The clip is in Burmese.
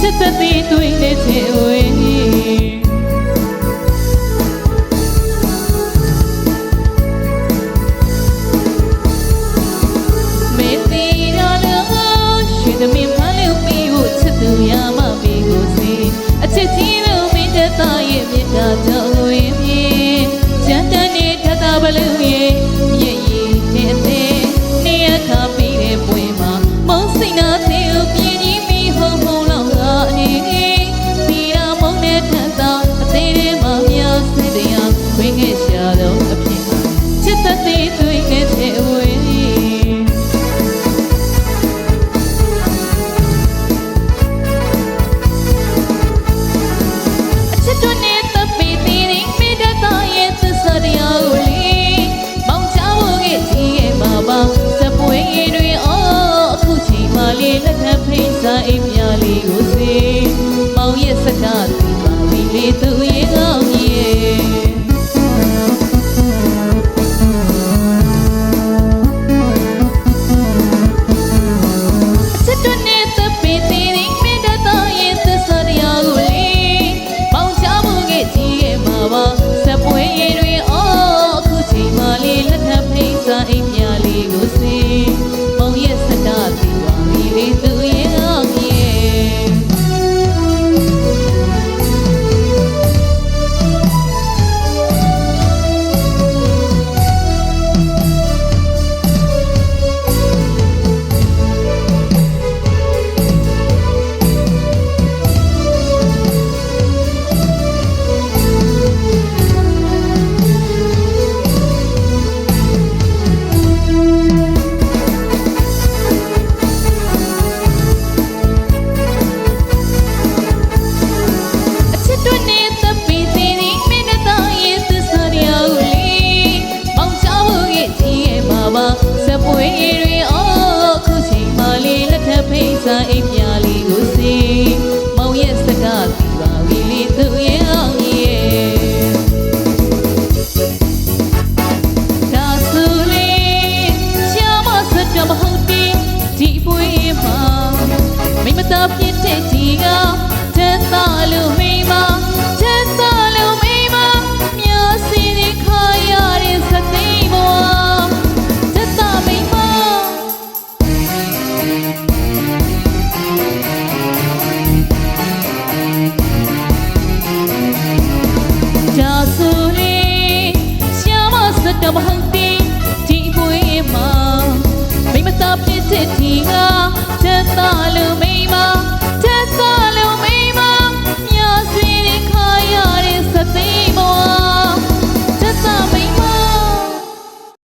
စစ်သက်သည့်တွေ့နေခြင်းဝေးသမီးမလေးမီကိုချစ်သူရမမီကိုစီအချစ်ကြီးလို့မင်းတသားရဲ့မြတ်တာကြောင့်လို့ရင်ပြေချမ်းတန်းနေတသားဘလူရဲ့ရဲ့ရဲ့တဲ့အသေးနေရခပြီးတဲ့ပွင့်မှာမုန်းစိတ်နာ လက်ဖိတ်စာအိမ်မြလေးကိုစေမောင်ရဲ့စကားသူပါမိလေးသူရဲ့ကောင်းရဲ့ပွေရ Saib